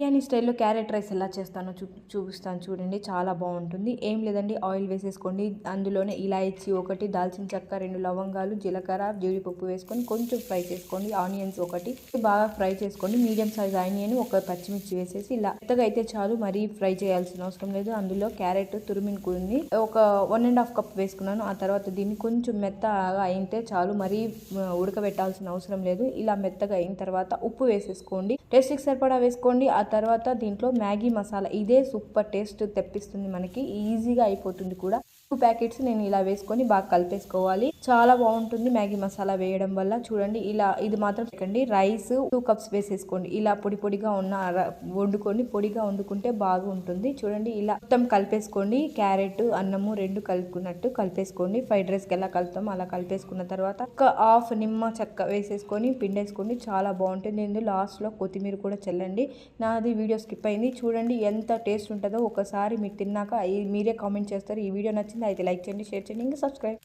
బిర్యానీ స్టైల్లో carrot rice ఎలా చేస్తానో చూ చూపిస్తాను చూడండి చాలా బాగుంటుంది. ఏం లేదండి ఆయిల్ వేసేసుకోండి. అందులోనే ఇలాయచి ఒకటి దాల్చిన చెక్క రెండు లవంగాలు జీలకర్ర జీడిపప్పు వేసుకొని కొంచెం ఫ్రై చేసుకోండి. ఆనియన్స్ ఒకటి బాగా ఫ్రై చేసుకోండి. మీడియం సైజ్ ఆనియన్ ఒక పచ్చిమిర్చి వేసేసి ఇలా మెత్తగా అయితే చాలు మరీ ఫ్రై చేయాల్సిన అవసరం లేదు. అందులో క్యారెట్ తురిమినుకుని ఒక వన్ అండ్ హాఫ్ కప్ వేసుకున్నాను. ఆ తర్వాత దీన్ని కొంచెం మెత్తగా అయితే చాలు మరీ ఉడకబెట్టాల్సిన అవసరం లేదు. ఇలా మెత్తగా అయిన తర్వాత ఉప్పు వేసేసుకోండి. టేస్ట్కి సరిపడా వేసుకోండి. ఆ తర్వాత దీంట్లో మ్యాగీ మసాలా. ఇదే సూపర్ టేస్ట్ తెప్పిస్తుంది మనకి. ఈజీగా అయిపోతుంది కూడా. టూ ప్యాకెట్స్ నేను ఇలా వేసుకొని బాగా కలిపేసుకోవాలి. చాలా బాగుంటుంది మ్యాగీ మసాలా వేయడం వల్ల. చూడండి ఇలా ఇది మాత్రం పెట్టండి రైస్ టూ కప్స్ వేసేసుకోండి. ఇలా పొడి పొడిగా ఉన్న వండుకొని పొడిగా వండుకుంటే బాగుంటుంది. చూడండి ఇలా మొత్తం కలిపేసుకోండి క్యారెట్ అన్నము రెండు కలుపుకున్నట్టు కలిపేసుకోండి. ఫ్రైడ్ రైస్కి ఎలా కలుపుతామో అలా కలిపేసుకున్న తర్వాత ఒక హాఫ్ నిమ్మ చెక్క వేసేసుకొని పిండేసుకోండి. చాలా బాగుంటుంది. ఇందులో లాస్ట్లో కొత్తిమీర కూడా చల్లండి. నాది వీడియో స్కిప్ అయింది. చూడండి ఎంత టేస్ట్ ఉంటుందో. ఒకసారి మీరు తిన్నాక మీరే కామెంట్ చేస్తారు. ఈ వీడియో నచ్చింది అయితే లైక్ చేయండి షేర్ చేయండి ఇంకా సబ్స్క్రైబ్